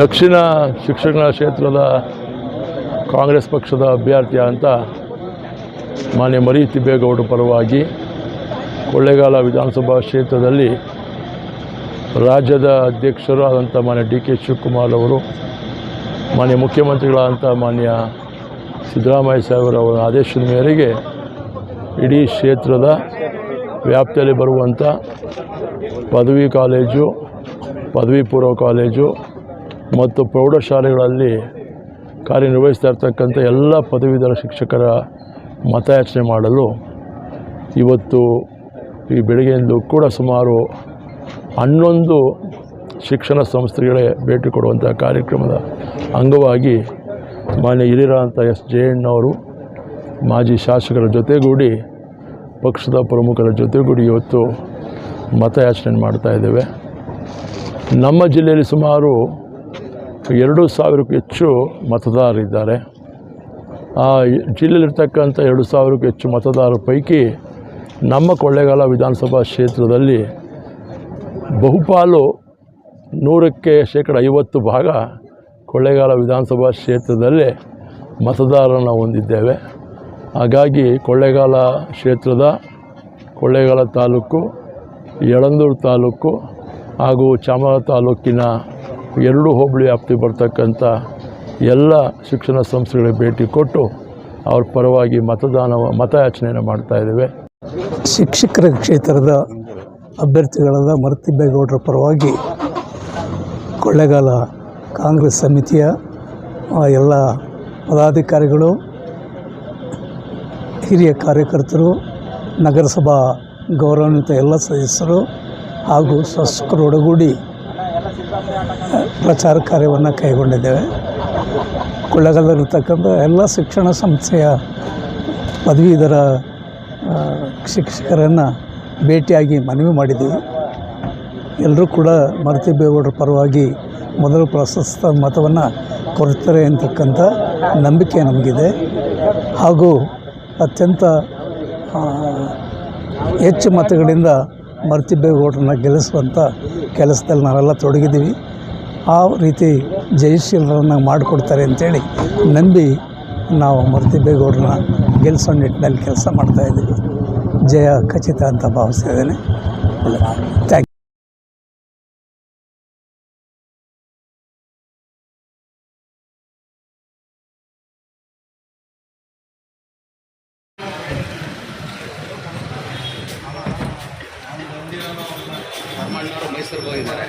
ದಕ್ಷಿಣ ಶಿಕ್ಷಣ ಕ್ಷೇತ್ರದ ಕಾಂಗ್ರೆಸ್ ಪಕ್ಷದ ಅಭ್ಯರ್ಥಿ ಅಂತ ಮಾನ್ಯ ಮರಿ ತಿಬ್ಬೇಗೌಡರ ಪರವಾಗಿ ಕೊಳ್ಳೇಗಾಲ ವಿಧಾನಸಭಾ ಕ್ಷೇತ್ರದಲ್ಲಿ ರಾಜ್ಯದ ಅಧ್ಯಕ್ಷರು ಆದಂಥ ಮಾನ್ಯ ಡಿ ಕೆ ಶಿವಕುಮಾರ್ ಅವರು, ಮಾನ್ಯ ಮುಖ್ಯಮಂತ್ರಿಗಳಾದಂಥ ಮಾನ್ಯ ಸಿದ್ದರಾಮಯ್ಯ ಸಾಹೇಬರವರ ಆದೇಶದ ಮೇರೆಗೆ ಇಡೀ ಕ್ಷೇತ್ರದ ವ್ಯಾಪ್ತಿಯಲ್ಲಿ ಬರುವಂಥ ಪದವಿ ಕಾಲೇಜು, ಪದವಿ ಪೂರ್ವ ಕಾಲೇಜು ಮತ್ತು ಪ್ರೌಢಶಾಲೆಗಳಲ್ಲಿ ಕಾರ್ಯನಿರ್ವಹಿಸ್ತಾ ಇರ್ತಕ್ಕಂಥ ಎಲ್ಲ ಪದವೀಧರ ಶಿಕ್ಷಕರ ಮತಯಾಚನೆ ಮಾಡಲು ಇವತ್ತು ಈ ಬೆಳಗ್ಗೆಯಿಂದ ಕೂಡ ಸುಮಾರು ಹನ್ನೊಂದು ಶಿಕ್ಷಣ ಸಂಸ್ಥೆಗಳೇ ಭೇಟಿ ಕೊಡುವಂಥ ಕಾರ್ಯಕ್ರಮದ ಅಂಗವಾಗಿ ಮಾನ್ಯ ಹಿರಿಯರಾದಂಥ ಎಸ್ ಜಯಣ್ಣವರು ಮಾಜಿ ಶಾಸಕರ ಜೊತೆಗೂಡಿ, ಪಕ್ಷದ ಪ್ರಮುಖರ ಜೊತೆಗೂಡಿ ಇವತ್ತು ಮತಯಾಚನೆ ಮಾಡ್ತಾ ಇದ್ದೇವೆ. ನಮ್ಮ ಜಿಲ್ಲೆಯಲ್ಲಿ ಸುಮಾರು ಎರಡು ಸಾವಿರಕ್ಕೂ ಹೆಚ್ಚು ಮತದಾರರಿದ್ದಾರೆ ಆ ಜಿಲ್ಲೆಯಲ್ಲಿರ್ತಕ್ಕಂಥ ಎರಡು ಸಾವಿರಕ್ಕೂ ಹೆಚ್ಚು ಮತದಾರರ ಪೈಕಿ ನಮ್ಮ ಕೊಳ್ಳೇಗಾಲ ವಿಧಾನಸಭಾ ಕ್ಷೇತ್ರದಲ್ಲಿ ಬಹುಪಾಲು ನೂರಕ್ಕೆ ಶೇಕಡ ಐವತ್ತು ಭಾಗ ಕೊಳ್ಳೇಗಾಲ ವಿಧಾನಸಭಾ ಕ್ಷೇತ್ರದಲ್ಲೇ ಮತದಾರರನ್ನು ಹೊಂದಿದ್ದೇವೆ. ಹಾಗಾಗಿ ಕೊಳ್ಳೇಗಾಲ ಕ್ಷೇತ್ರದ ಕೊಳ್ಳೇಗಾಲ ತಾಲೂಕು, ಯಳಂದೂರು ತಾಲೂಕು ಹಾಗೂ ಚಾಮರ ತಾಲೂಕಿನ ಎರಡು ಹೋಬಳಿ ವ್ಯಾಪ್ತಿ ಬರ್ತಕ್ಕಂಥ ಎಲ್ಲ ಶಿಕ್ಷಣ ಸಂಸ್ಥೆಗಳಿಗೆ ಭೇಟಿ ಕೊಟ್ಟು ಅವ್ರ ಪರವಾಗಿ ಮತದಾನ, ಮತಯಾಚನೆಯನ್ನು ಮಾಡ್ತಾಯಿದ್ದೇವೆ ಶಿಕ್ಷಕರ ಕ್ಷೇತ್ರದ ಅಭ್ಯರ್ಥಿಗಳಾದ ಮರತಿಬ್ಬೇಗೌಡರ ಪರವಾಗಿ ಕೊಳ್ಳೆಗಾಲ ಕಾಂಗ್ರೆಸ್ ಸಮಿತಿಯ ಎಲ್ಲ ಪದಾಧಿಕಾರಿಗಳು, ಹಿರಿಯ ಕಾರ್ಯಕರ್ತರು, ನಗರಸಭಾ ಗೌರವಾನ್ವಿತ ಎಲ್ಲ ಸದಸ್ಯರು ಹಾಗೂ ಶಾಸಕರೊಡಗೂಡಿ ಪ್ರಚಾರ ಕಾರ್ಯವನ್ನು ಕೈಗೊಂಡಿದ್ದೇವೆ. ಕೊಳ್ಳೇಗಾಲದಲ್ಲಿರ್ತಕ್ಕಂಥ ಎಲ್ಲ ಶಿಕ್ಷಣ ಸಂಸ್ಥೆಯ ಪದವೀಧರ ಶಿಕ್ಷಕರನ್ನು ಭೇಟಿಯಾಗಿ ಮನವಿ ಮಾಡಿದ್ದೀವಿ. ಎಲ್ಲರೂ ಕೂಡ ಮರತಿಬೇಗೌಡರ ಪರವಾಗಿ ಮೊದಲು ಪ್ರಶಸ್ತ ಮತವನ್ನು ಕೊಡ್ತಾರೆ ಅಂತಕ್ಕಂಥ ನಂಬಿಕೆ ನಮಗಿದೆ. ಹಾಗೂ ಅತ್ಯಂತ ಹೆಚ್ಚು ಮತಗಳಿಂದ ಮರತಿಬೇಗೌಡರನ್ನ ಗೆಲ್ಲಿಸುವಂಥ ಕೆಲಸದಲ್ಲಿ ನಾವೆಲ್ಲ ತೊಡಗಿದ್ದೀವಿ. ಆ ರೀತಿ ಜಯಶೀಲರನ್ನು ಮಾಡಿಕೊಡ್ತಾರೆ ಅಂತೇಳಿ ನಂಬಿ ನಾವು ಮರ್ತಿಬೇಗೌಡ್ರನ್ನ ಗೆಲ್ಲಿಸೋ ನಿಟ್ಟಿನಲ್ಲಿ ಕೆಲಸ ಮಾಡ್ತಾಯಿದ್ದೀವಿ ಜಯ ಖಚಿತ ಅಂತ ಭಾವಿಸ್ತಿದ್ದೇನೆ ಥ್ಯಾಂಕ್ ಮಾಡಿದವರು ಮೈಸೂರು ಹೋಗಿದ್ದಾರೆ.